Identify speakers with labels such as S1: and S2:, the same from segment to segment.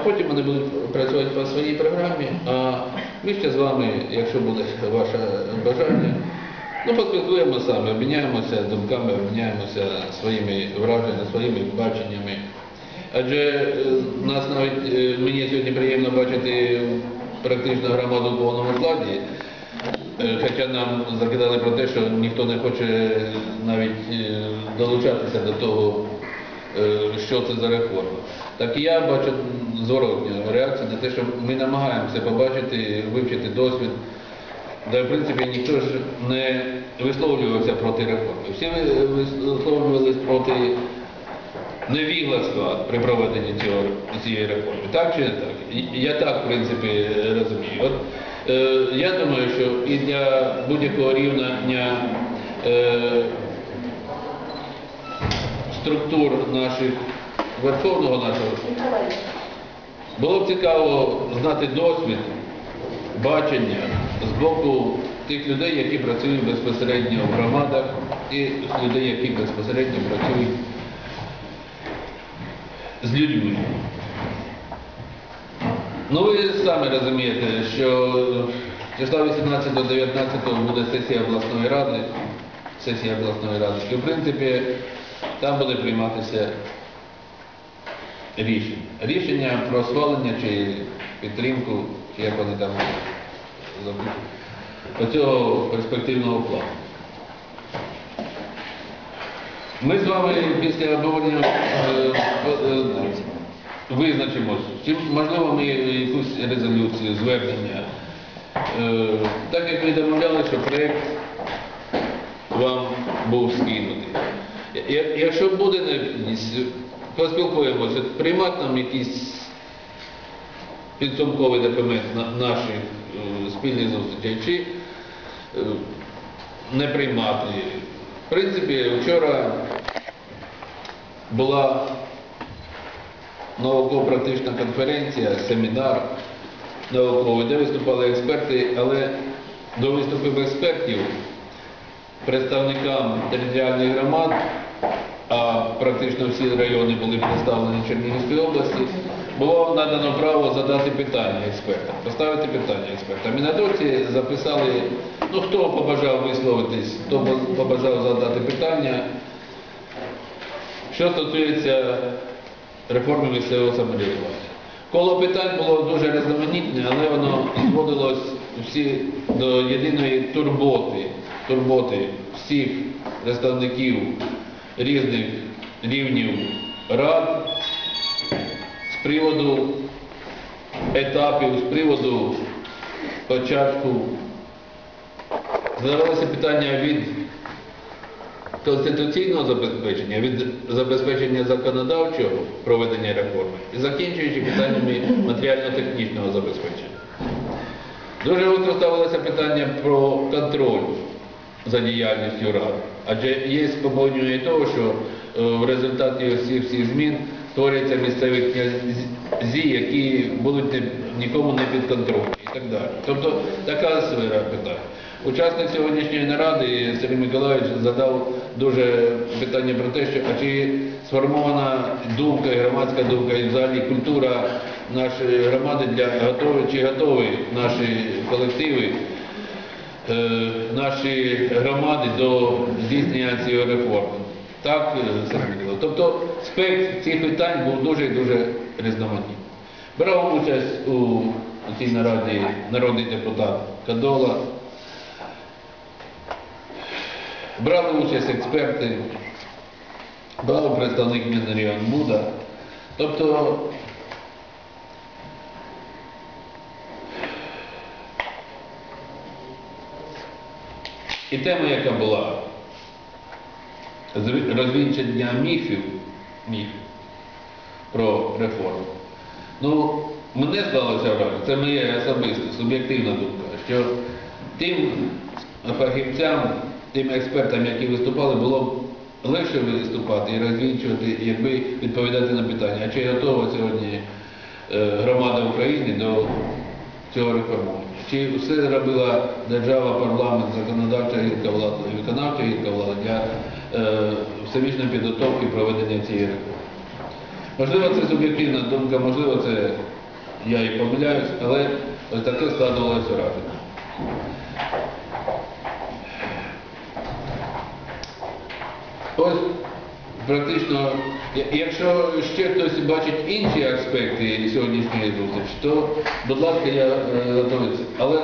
S1: а потім вони будуть працювати по своїй програмі. А ми ще з вами, якщо буде ваше бажання, ну поспілкуємо саме, обміняємося думками, обміняємося своїми враженнями, своїми баченнями. Адже е, нас навіть е, мені сьогодні приємно бачити практично громаду в повному складі. Е, Хоча нам закидали про те, що ніхто не хоче навіть долучатися до того, що це за реформа. Так я бачу зворотню реакцію на те, що ми намагаємося побачити, вивчити досвід. Де, в принципі, ніхто ж не висловлювався проти реформи. Всі ви- висловлювалися проти невігластва при проведенні цього, цієї реформи. Так чи не так? Я так, в принципі, розумію. От, е, я думаю, що і для будь-якого рівня е, структур наших верховного нашого. Було б цікаво знати досвід, бачення з боку тих людей, які працюють безпосередньо в громадах, і людей, які безпосередньо працюють з людьми. Ну ви самі розумієте, що числа 18 до 19 буде сесія обласної ради, сесія обласної ради, і в принципі там буде прийматися рішення. Рішення про схвалення чи підтримку, чи як вони там запишуть, цього перспективного плану. Ми з вами після обговорення е, е, визначимось, чи можливо ми якусь резолюцію, звернення. Е, Так як ми домовляли, що проєкт вам був скинутий. Якщо буде необхідність, поспілкуємося, приймати нам якийсь підсумковий документ на наших е, спільних зустрічей, чи е, не приймати. В принципі, вчора була науково-практична конференція, семінар науковий, де виступали експерти, але до виступів експертів представникам територіальних громад, а практично всі райони були представлені в Чернігівській області, було надано право задати питання експертам, поставити питання експертам. І на доці записали, ну хто побажав висловитись, хто побажав задати питання. Що стосується реформи місцевого самоврядування. Коло питань було дуже різноманітне, але воно зводилось всі до єдиної турботи, турботи всіх представників різних рівнів рад з приводу етапів, з приводу початку. Задавалося питання від конституційного забезпечення, від забезпечення законодавчого проведення реформи і закінчуючи питаннями матеріально-технічного забезпечення. Дуже гостро ставилося питання про контроль за діяльністю рад. Адже є побоювання того, що е, в результаті всіх всіх змін створюються місцеві князі, які будуть нікому не підконтрольні і так далі. Тобто така сфера питань. Учасник сьогоднішньої наради Сергій Миколаївич задав дуже питання про те, що а чи сформована думка, громадська думка і взагалі культура нашої громади для готові, чи готові наші колективи наші громади до здійснення цієї реформи. Так, е, Миколаївич? Тобто спектр цих питань був дуже і дуже різноманітний. Брав участь у цій нараді народний депутат Кадола, брали участь експерти, брав представник Мінріон Буда. Тобто І тема, яка була розвінчення міфів, міфів про реформу. Ну, мене здалося враження, це моя особиста, суб'єктивна думка, що тим фахівцям, тим експертам, які виступали, було б легше виступати і розвінчувати, якби відповідати на питання, а чи готова сьогодні е, громада України до цього реформування. Чи все робила держава, парламент, законодавча гілка влади і виконавча гілка влади для е, всебічної підготовки проведення цієї реформи? Можливо, це суб'єктивна думка, можливо, це я і помиляюсь, але ось таке складувалося враження. Ось практично, якщо ще хтось бачить інші аспекти сьогоднішньої зустрічі, то, будь ласка, я е, готовий. Але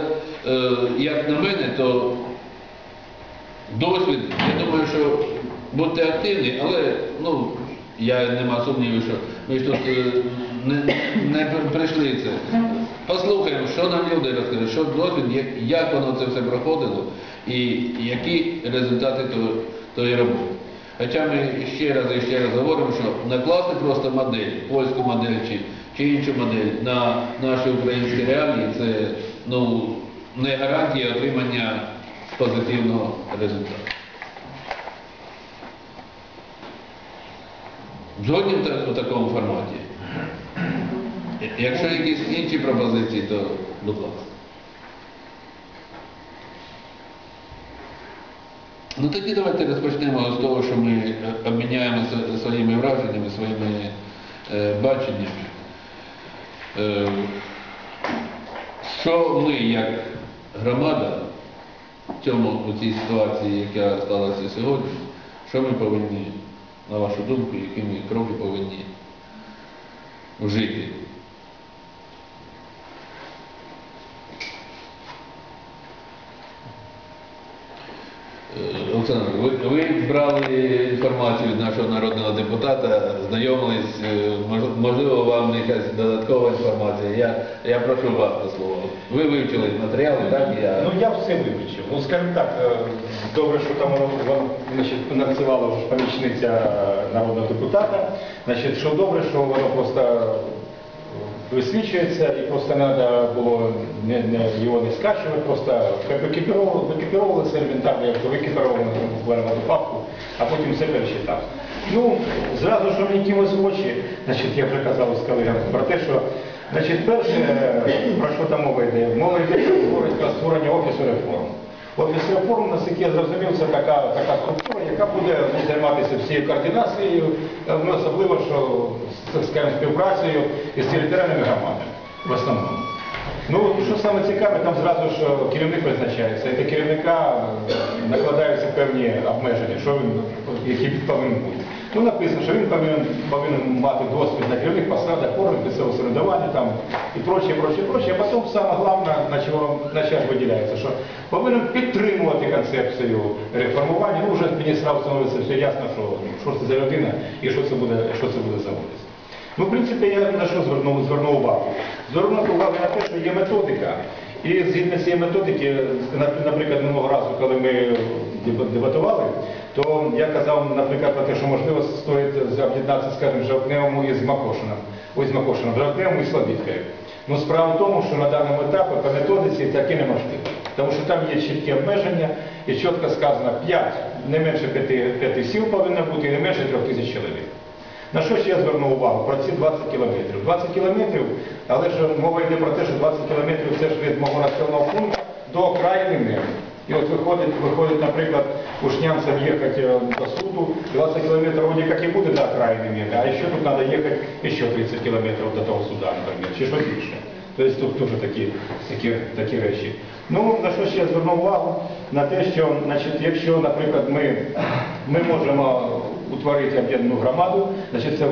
S1: е, як на мене, то досвід, я думаю, що будьте активні, але ну, я нема сумнівів, що ми ж тут е, не, не прийшли це. Послухаємо, що нам люди розкажуть, що досвід, як, як воно це все проходило і які результати тої роботи. Хоча ми ще раз і ще раз говоримо, що накласти просто модель, польську модель чи, чи іншу модель на наші українські реалії, це ну, не гарантія отримання позитивного результату. Згодні в такому форматі. Якщо якісь інші пропозиції, то будь ласка. Ну тоді давайте розпочнемо з того, що ми е, обміняємося своїми враженнями, своїми е, баченнями. Е, що ми як громада в цьому у цій ситуації, яка сталася сьогодні, що ми повинні, на вашу думку, які ми кроки повинні вжити? Е, Олександр, ви, ви брали інформацію від нашого народного депутата, знайомились, е, можливо, вам якась додаткова інформація. Я, я прошу вас до слова. Ви вивчили матеріали, так? Я...
S2: Ну я все вивчив. Ну скажімо так, е, добре, що там вже ж помічниця народного депутата. Значить, що добре, що воно просто висвічується і просто треба було не, не, його не скачувати, просто викіпірували, викіпірувалося елементарно, як то викіпірували буквально на папку, а потім все перечитав. Ну, зразу, що мені кимось в очі, значить, я вже казав з колегами про те, що значить, перше, про що там мова йде? Мова йде про створення офісу реформ. Офіс реформ, наскільки я зрозумів, це така, така структура, яка буде займатися всією координацією, е, ну, особливо, що скажімо, співпрацею із територіальними громадами в основному. Ну, що саме цікаве, там зразу ж керівник визначається, і до керівника е, накладаються певні обмеження, що він, які повинен бути. Ну, написано, що він повинен, повинен мати досвід на керівних посадах, органів місцевого самоврядування там, і прочее, прочее, прочее. А потім саме головне, на чого на час виділяється, що повинен підтримувати концепцію реформування. Ну, вже сразу становиться все ясно, що, що це за людина і що це буде, що це буде за офіс. Ну, в принципі, я на що звернув, звернув увагу? Звернув увагу на те, що є методика. І згідно цієї методики, на- наприклад, минулого разу, коли ми дебатували, то я казав, наприклад, про те, що можливо стоїть об'єднатися, скажімо, з Жовтневим і з Макошином. Ось з Макошином, Жовтневим і Слобідкою. Ну, справа в тому, що на даному етапі по методиці таке неможливо. Тому що там є чіткі обмеження і чітко сказано 5, не менше 5, 5 сіл повинно бути і не менше 3 тисяч чоловік. На що ще я звернув увагу? Про ці 20 кілометрів. 20 кілометрів, але ж мова йде про те, що 20 кілометрів це ж від мого населеного пункту до окраїни. І от виходить, виходить, наприклад, ушнянцям їхати е, до суду, 20 кілометрів вроде як і буде до окраїни мира, а ще тут треба їхати ще 30 кілометрів до того суда, наприклад, чи щось більше. Тобто тут теж такі, такі, такі речі. Ну, на що ще я звернув увагу? На те, що, значить, якщо, наприклад, ми, ми можемо утворити об'єднану громаду, значить це,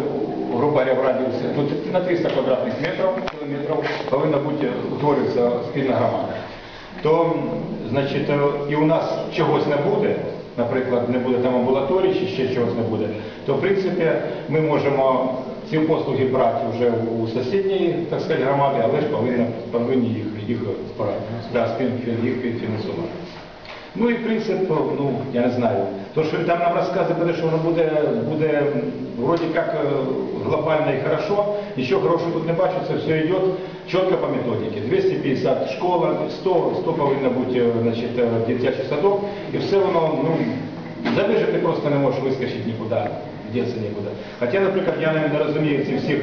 S2: грубо говоря, в радіусі ну, на 300 квадратних метрів, кілометрів повинна бути утворюватися спільна громада. То, значить, е, і у нас чогось не буде, наприклад, не буде там амбулаторії чи ще чогось не буде, то в принципі ми можемо ці послуги брати вже у сусідньої, так сказати, громади, але ж повинні, повинні їх, їх, їх, їх фінансувати. Ну і принцип, ну, я не знаю. То, що там нам розказує, що воно буде, буде вроді як е, глобально і хорошо, нічого хорошого тут не бачу, це все йде чітко по методиці. 250 школа, 100, 100 повинно бути е, значить, е, дитячий садок, і все воно, ну, забіжити просто не можеш вискочити нікуди, діться нікуди. Хоча, наприклад, я не розумію цих всіх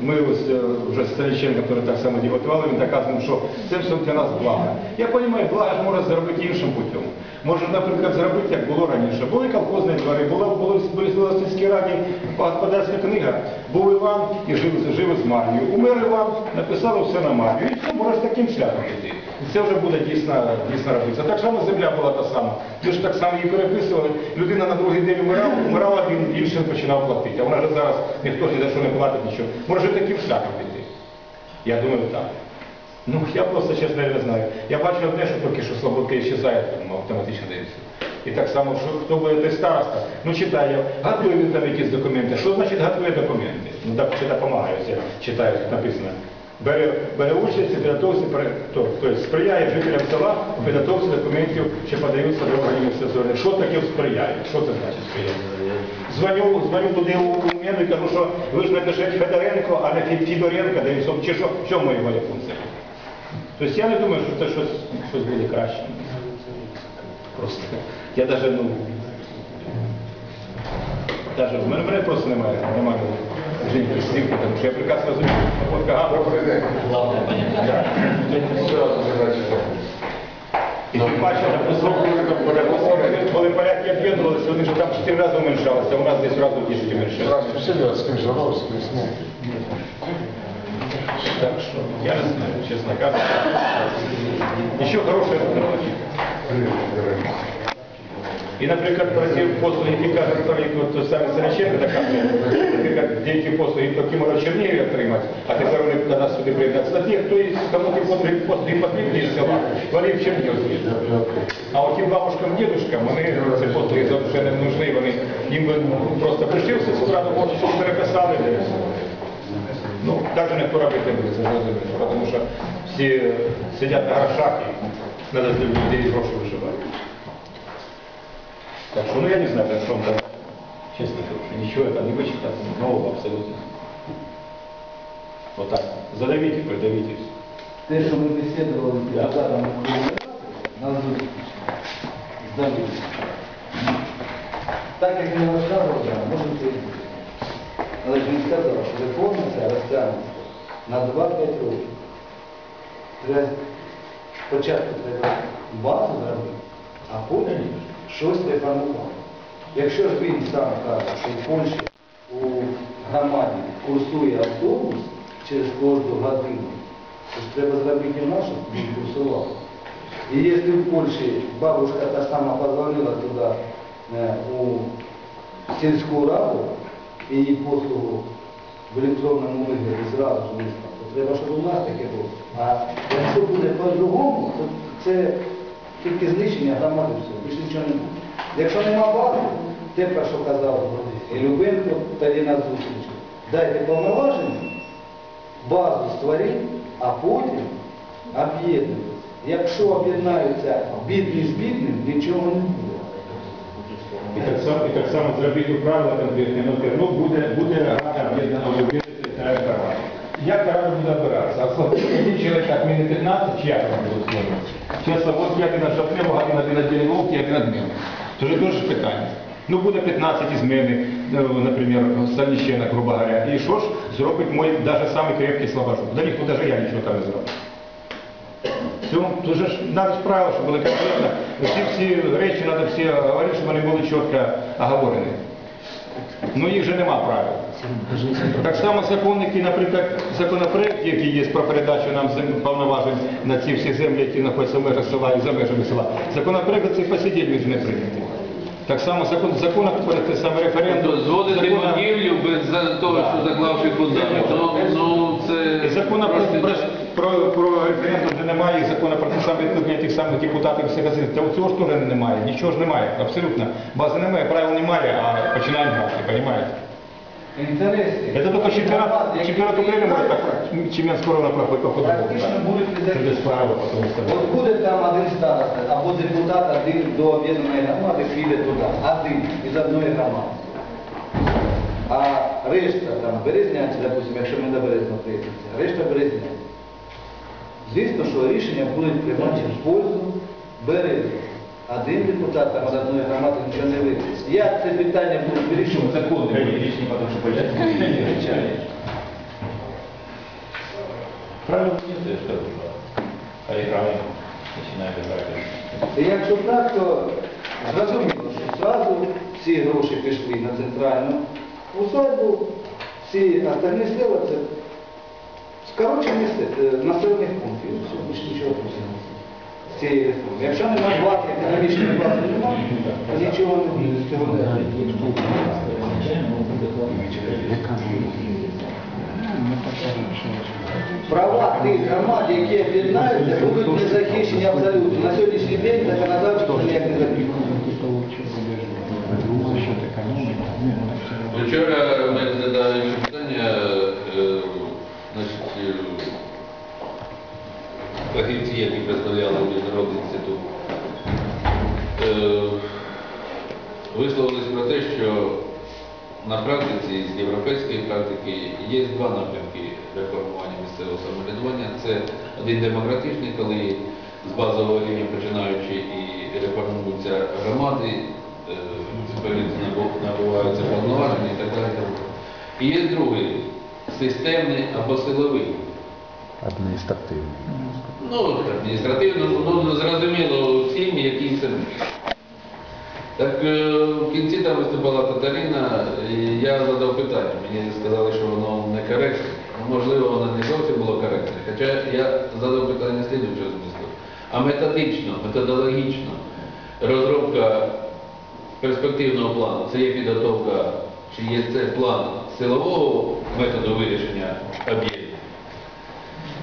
S2: ми ось е, вже з Станіченко, який так само дебатували, він доказував, що це все для нас благо. Я розумію, благо ж можна зробити іншим путем. Може, наприклад, зробити, як було раніше. Були колхозні двори, була, в сільській раді господарська книга, був Іван і жив, жив з Мар'єю. Умер Іван, написали все на Мар'ю. І все, може таким шляхом піти. Це вже буде дійсно, дійсно робитися. Так само земля була та сама. Ми ж так само її переписували. Людина на другий день вмирала, вмирала, він іншим починав платити. А вона ж зараз ніхто ні за що не платить нічого. Таким шляхом піти. Я думаю, так. Ну, я просто, чесно, не знаю. Я бачу одне, що поки що слободки щезає, тому автоматично дивиться. І так само, що хто буде той староста, ну читає, готує він там якісь документи. Що значить готує документи? Ну так чи допомагає, читаю, тут написано. Бере, бере участь у підготовці, тобто сприяє жителям села у підготовці документів, що подаються до органів місцевого. Що таке сприяє? Що це значить сприяє? Дзвоню, дзвоню туди у мене і кажу, що ви ж напишете Федоренко, а не Фі- Фідоренко, да і чи що, в чому моя функція? Тобто я не думаю, що це щось, щось буде краще. Просто. Я навіть, ну, мене, в мене просто немає, немає жінки слів, тому що я прекрасно розумію, що Фотка Габра і тим паче, допустим, коли поляки об'єднувалися, вони ж там чотири рази уменьшалися, а у нас десь разу в 10 уменьшалися.
S3: Здравствуйте, все с кем здоровался, с кем снег.
S2: Так що, я не знаю, чесно кажучи. Нічого хорошого І, наприклад, про ті послуги, які кажуть про які от самі Сараченко доказує, наприклад, деякі послуги поки можна Чернігів отримати, а тепер вони до нас сюди приєднаться. Та ті, хто із кому ті послуги, послуги потрібні з села, вони в Чернігів з'їздять. А от тим бабушкам, дідушкам, вони ці послуги вже не нужны, вони їм би ну, просто прийшли в сільську раду, може, щось переписали. де все. Ну, так же ніхто робити не буде, це зрозуміло, тому що всі сидять на грошах і треба з людей гроші виживати. Так что, ну я не знаю, о чем там, честно говоря, ничего это не вычитать, нового абсолютно. Вот так, задавите, придавите.
S4: Те, що ми бесідували з депутатом на зустріч з Давидом. Так як він розказував, да, може це і буде. Але ж він сказав, що реформа ця розтягнеться на 2-5 років. Треба спочатку треба базу зробити, а потім щось реформувати. Якщо ж він сам каже, що в Польщі у громаді курсує автобус через кожну годину, то ж треба зробити і щоб він курсував. І якщо в Польщі бабушка та сама позвонила туди е, у сільську раду і її послугу в електронному вигляді зразу ж визнав, то треба, щоб у нас таке було. А якщо буде по-другому, то це тільки знищення громади все, більше нічого не буде. Якщо нема бази, те, про що казав і Любенко тоді на зустрічі, дайте повноваження, базу створіть, а потім об'єднуйтесь. Якщо об'єднаються бідні з бідним, нічого не буде.
S2: І так само, зробити правила конкретні, ну, ну буде, буде рада об'єднана любити рада. Як рада буде обиратися? А один чоловік так, мені 15, чи як вам буде створювати? Чи Слободський один на один один на один на Дмитро. Це ж теж питання. Ну буде 15 із мене, е, наприклад, Станіщенок, грубо говоря. І що ж зробить мой навіть самий крепкий слабажок? Да ніхто, навіть я нічого там не зроблю. Все, ж ж правила, щоб були конкретно. Всі всі речі треба всі говорити, щоб вони були чітко оговорені. Ну їх же нема правил. Так само законники, наприклад, законопроект, який є про передачу нам повноважень на ці всі землі, які знаходяться в межах села і за межами села. Законопроект за цей посидіть не прийнятий. Так само закон, закон про те саме референдум.
S1: Зводити
S2: закон-
S1: будівлю без того, що заклавши фундамент. Ну, ну це
S2: І Закону про, про, про, про референдум де немає, і закону про те саме відкликання тих самих депутатів всіх газет. Та цього ж теж немає, нічого ж немає, абсолютно. Бази немає, правил немає, а починаємо грати, розумієте?
S4: Інтереси.
S2: Это только чемпионат, чемпионат Украины может так, чемпионат скоро проходит по футболу.
S4: Практично будуть
S2: Это без правил, потому что...
S4: От буде там один староста, або депутат один до об'єднаної громади піде туди, один із одної громади. А решта там березнянці, допустимо, якщо ми до березня приєднуємося, решта березнянці. Звісно, що рішення будуть приймати в пользу березня. Один депутат там з одної громади нічого не вийде. Як це питання буде вирішувати?
S2: Законы речь не потому что Правильно нет, я скажу, что поиграем, начинаем играть.
S4: І якщо так, то зрозуміло, що зразу всі гроші пішли на центральну усадьбу, всі остальні села це скорочення се- е, населених пунктів. Все, більше нічого з цієї реформи. Якщо немає влади, економічної влади немає, то нічого не буде з цього не буде. Права тих громад, які об'єднаються, будуть не захищені абсолютно. На сьогоднішній день законодавство ніяк не захищено.
S1: Вчора на практиці, з європейської практики, є два напрямки реформування місцевого самоврядування. Це один демократичний, коли з базового рівня починаючи і реформуються громади, е, набуваються повноваження і так далі. І є другий системний або силовий.
S3: Адміністративний.
S1: Ну, адміністративно, ну, зрозуміло всім, який це. Так е, в кінці там виступала Катерина, і я задав питання. Мені сказали, що воно некоректне. Ну, можливо, воно не зовсім було коректне. Хоча я задав питання слідуючого змісту. А методично, методологічно розробка перспективного плану, це є підготовка, чи є це план силового методу вирішення.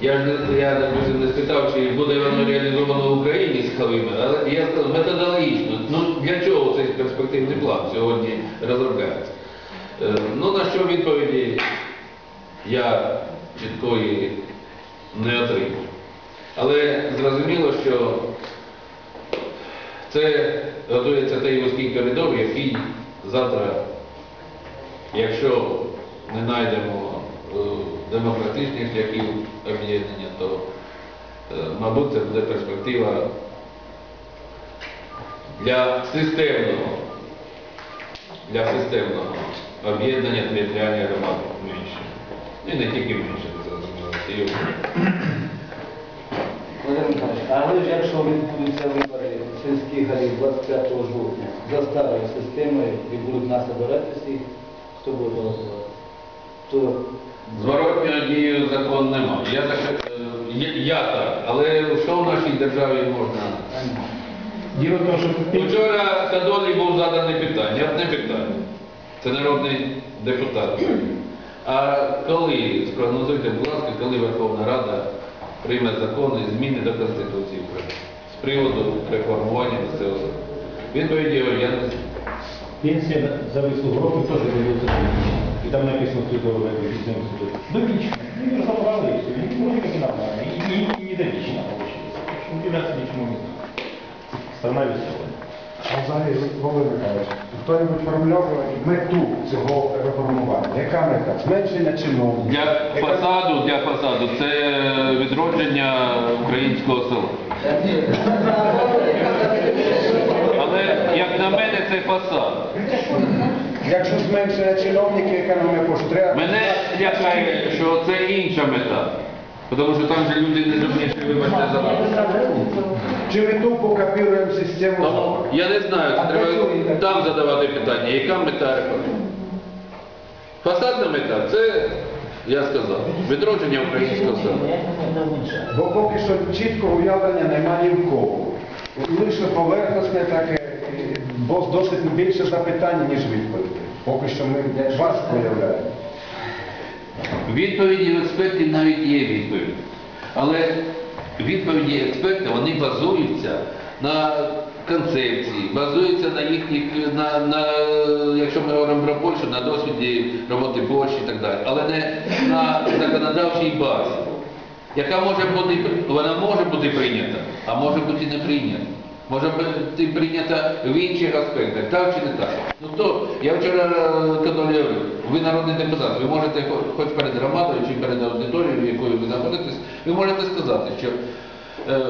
S1: Я ж я, допустим, не спитав, чи буде воно реалізовано в Україні з халими, але я сказав методологічно. Ну для чого цей перспективний план сьогодні розробляється? Е, ну на що відповіді я чіткої не отримав. Але зрозуміло, що це готується той вузький коридор, який завтра, якщо не знайдемо е, демократичних шляхів об'єднання, то, е, мабуть, це буде перспектива для системного, для системного об'єднання територіальної громади менше. Ну і не тільки менше, зрозуміло, всієї України.
S4: Валерій Михайлович, але ж якщо відбудуться вибори сільських голів 25 жовтня за старою системою і будуть нас обирати всіх, хто буде голосувати, то
S1: Зворотньої дії закон немає. Я так, е, я, я так, але що в нашій державі можна?
S2: Дело в что
S1: Вчора Кадолі був заданий питання, одне питання. Це народний депутат. А коли, спрогнозуйте, будь ласка, коли Верховна Рада прийме закони зміни до Конституції України з приводу реформування місцевого? Відповіді я не знаю.
S2: пенсия за року тоже дается И там написано в судовой ревизионном суде. Довічно. Ну, и разобрали, и все. И вроде как и нормально. И, и, и не довічно получилось. В общем, удивляться ничему не надо. Страна веселая.
S3: А взагалі, Володимир Михайлович, хто-небудь формулював мету цього реформування? Яка мета? Зменшення чиновників?
S1: Для фасаду, для фасаду це відродження українського села. Але як на мене, це фасад.
S3: Якщо зменшення чиновників, яка нам не коштує? Треба
S1: Мене лякає, що це інша мета. Тому що там же люди не розуміють, вибачте за
S3: Чи ми тупо копіруємо систему?
S1: Тому я не знаю, це треба там задавати питання, яка мета реформи. Фасадна мета це, я сказав, відродження українського села.
S3: Бо поки що чіткого уявлення немає ні в кого. Лише поверхностне таке, бо досить більше запитань, ніж відповідей. Поки що ми важко уявляємо.
S1: Відповіді в експертів навіть є відповідь. Але відповіді експертів вони базуються на концепції, базуються на їхніх, на, на, якщо ми говоримо про Польщу, на досвіді роботи Польщі і так далі, але не на законодавчій базі, яка може бути, вона може бути прийнята, а може бути не прийнята. Може бути прийнята в інших аспектах, так чи не так. Ну то, я вчора говорив, ви народний депутат, ви можете хоч перед громадою чи перед аудиторією, якою ви знаходитесь, ви можете сказати, що е,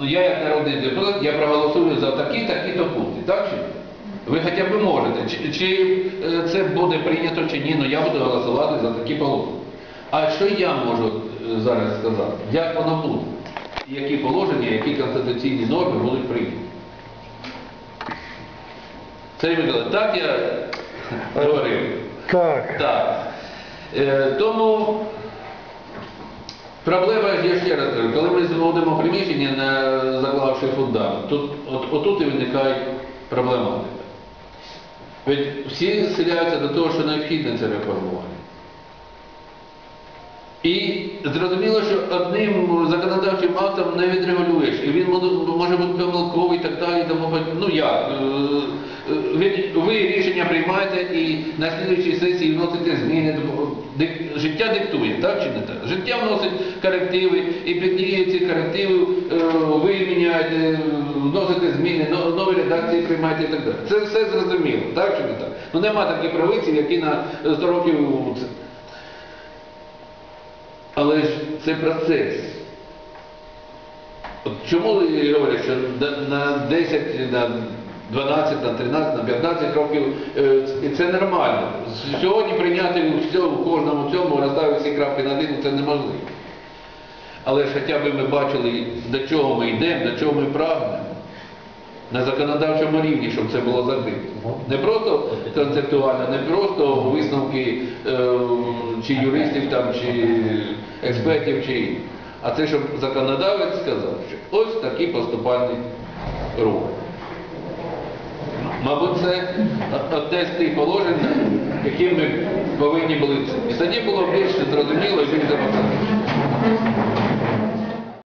S1: ну, я як народний депутат, я проголосую за такі, такі-то пункти, так чи? Ви хоча б можете, чи, чи це буде прийнято чи ні, ну я буду голосувати за такі положення. А що я можу зараз сказав, як воно буде, які положення, які конституційні норми будуть прийняті. Сергій Миколаївич, так я говорив?
S5: Так.
S1: Так. Е, тому проблема, я ще раз кажу, коли ми зводимо приміщення, не заклавши фундамент, тут, от, отут і виникає проблематика. Ведь всі схиляються до того, що необхідне це реформування. Зрозуміло, що одним законодавчим актом не відрегулюєш, і він може- бути помилковий і так далі. Тому, ну як? е, е, Ви, ви рішення приймаєте і на слідуючій сесії вносите зміни. Життя диктує, так чи не так? Життя вносить корективи, і під дією цих корективів е, ви міняєте, вносите зміни, нові редакції приймаєте і так далі. Це все зрозуміло, так чи не так? Ну нема таких правиців, які на 100 років але ж це процес. От чому я говорю, що на- на 10, на 12, на 13, на 15 років е, і це нормально. Сьогодні прийняти у кожному цьому розставити всі крапки над «і» це неможливо. Але ж хоча б ми бачили, до чого ми йдемо, до чого ми прагнемо. На законодавчому рівні, щоб це було закрито. Не просто концептуально, не просто висновки е, чи юристів чи експертів, чи інших. а це щоб законодавець сказав, що ось такий поступальний рух. Мабуть, це одне з тих положень, яким ми повинні були. І тоді було більш зрозуміло і більш демократично.